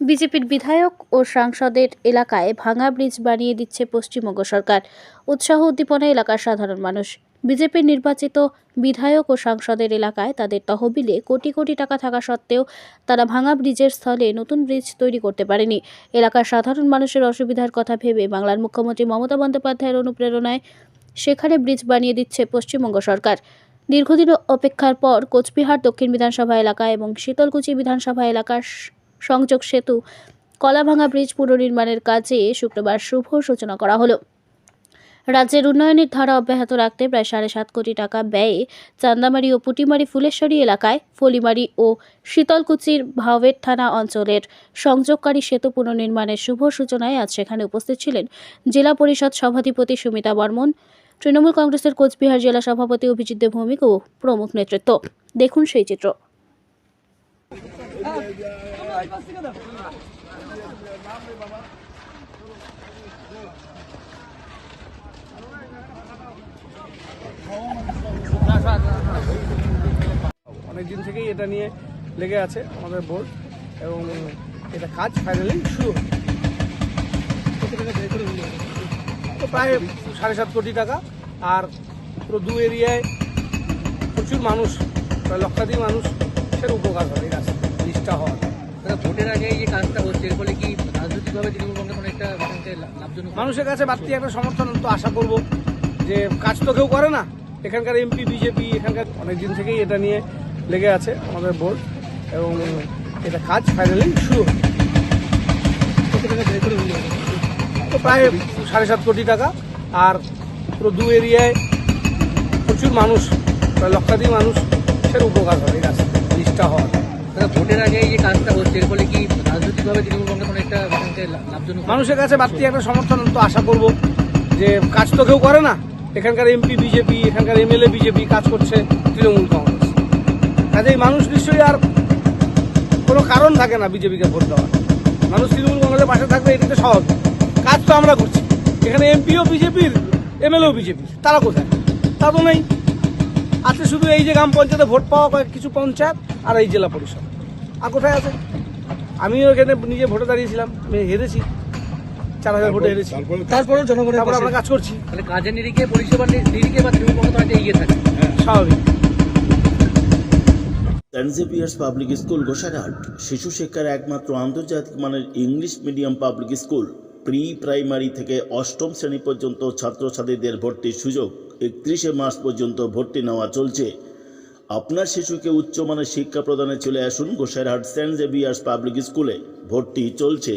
বিজেপির বিধায়ক ও সাংসদের এলাকায় ভাঙা ব্রিজ বানিয়ে দিচ্ছে পশ্চিমবঙ্গ সরকার। উৎসাহ উদ্দীপনা এলাকার সাধারণ মানুষ। বিজেপির নির্বাচিত বিধায়ক ও সাংসদের এলাকায় তাদের তহবিলে কোটি কোটি টাকা থাকা সত্ত্বেও তারা ভাঙা ব্রিজের স্থলে নতুন ব্রিজ তৈরি করতে পারেনি। এলাকার সাধারণ মানুষের অসুবিধার কথা ভেবে বাংলার মুখ্যমন্ত্রী মমতা বন্দ্যোপাধ্যায়ের অনুপ্রেরণায় সেখানে ব্রিজ বানিয়ে দিচ্ছে পশ্চিমবঙ্গ সরকার। দীর্ঘদিন অপেক্ষার পর কোচবিহার দক্ষিণ বিধানসভা এলাকা এবং শীতলকুচি বিধানসভা এলাকার সংযোগ সেতু, কলাভাঙা ব্রিজ পুনর্নির্মাণের কাজে শুক্রবার শুভ সূচনা করা হলো। রাজ্যের উন্নয়নের ধারা অব্যাহত রাখতে প্রায় সাড়ে সাত কোটি টাকা ব্যয়ে চান্দামারি ও পুটিমারি ফুলেশ্বরী এলাকায় ফলিমারি ও শীতলকুচির ভাওয়ের থানা অঞ্চলের সংযোগকারী সেতু পুনর্নির্মাণের শুভ সূচনায় আজ সেখানে উপস্থিত ছিলেন জেলা পরিষদ সভাধিপতি সুমিতা বর্মন, তৃণমূল কংগ্রেসের কোচবিহার জেলা সভাপতি অভিজিৎ ভৌমিক ও প্রমুখ নেতৃত্ব। দেখুন সেই চিত্র। অনেক দিন থেকেই এটা নিয়ে লেগে আছে আমাদের বোর্ড এবং এটা কাজ ফাইনালি শুরু। তো প্রায় সাড়ে সাত কোটি টাকা আর পুরো দু এরিয়ায় প্রচুর মানুষ, প্রায় লক্ষাধিক মানুষ সের উপকার হবে এই রাস্তা ভোটের আগে এই যে কাজটা হচ্ছে এর ফলে কি রাজনৈতিকভাবে তৃণমূল কংগ্রেস কোনো একটা লাভজনক? মানুষের কাছে বাড়তি একটা সমর্থন তো আশা করব যে কাজ তো কেউ করে না। এখানকার এমপি বিজেপি এখানকার অনেক দিন থেকেই এটা নিয়ে লেগে আছে আমাদের বোর্ড এবং এটা কাজ ফাইনালি শুরু। তো প্রায় সাড়ে সাত কোটি টাকা। আর পুরো দু এরিয়ায় প্রচুর মানুষ প্রায় লক্ষাধিক মানুষ সের উপকার হবে এই রাস্তা ভোটের আগে এই যে কাজটা হচ্ছে, এর ফলে কি রাজনৈতিকভাবে তৃণমূল একটা লাভজনক মানুষের কাছে বাড়তি একটা সমর্থন তো আশা করব যে কাজ তো কেউ করে না। এখানকার এমপি বিজেপি এখানকার এমএলএ বিজেপি কাজ করছে তৃণমূল কংগ্রেস। কাজেই মানুষ নিশ্চয়ই আর কোনো কারণ থাকে না বিজেপিকে ভোট দেওয়ার। মানুষ তৃণমূল কংগ্রেসের পাশে থাকবে এটা তো সহজ কাজ তো আমরা করছি। এখানে এমপিও বিজেপির এমএলএও বিজেপি তারা কোথায়? তা তো নেই। আছে শুধু এই যে গ্রাম পঞ্চায়েতে ভোট পাওয়া কিছু পঞ্চায়েত আর এই জেলা পরিষদ। আর কোথায় আছে আমিও এখানে নিজে ভোটে দাঁড়িয়েছিলাম আমি হেরেছি। চার হাজার ভোটে হেরেছি। তারপরেও জনগণের তারপরে আমরা কাজ করছি। তাহলে কাজের নিরিখে পরিষেবার নিরিখে বা তৃণমূল কংগ্রেস এগিয়ে থাকে। স্বাভাবিক। Saint Xavier's public school Gosairhat শিশু শিক্ষার একমাত্র আন্তর্জাতিক মানের English medium public school pre primary থেকে অষ্টম শ্রেণি পর্যন্ত ছাত্রছাত্রীদের ভর্তির সুযোগ। একত্রিশে মার্চ পর্যন্ত ভর্তি নেওয়া চলছে। আপনার শিশুকে উচ্চ মানের শিক্ষা প্রদানে চলে আসুন গোসাইরহাট সেন্ট জেভিয়ার্স পাবলিক স্কুলে। ভর্তি চলছে।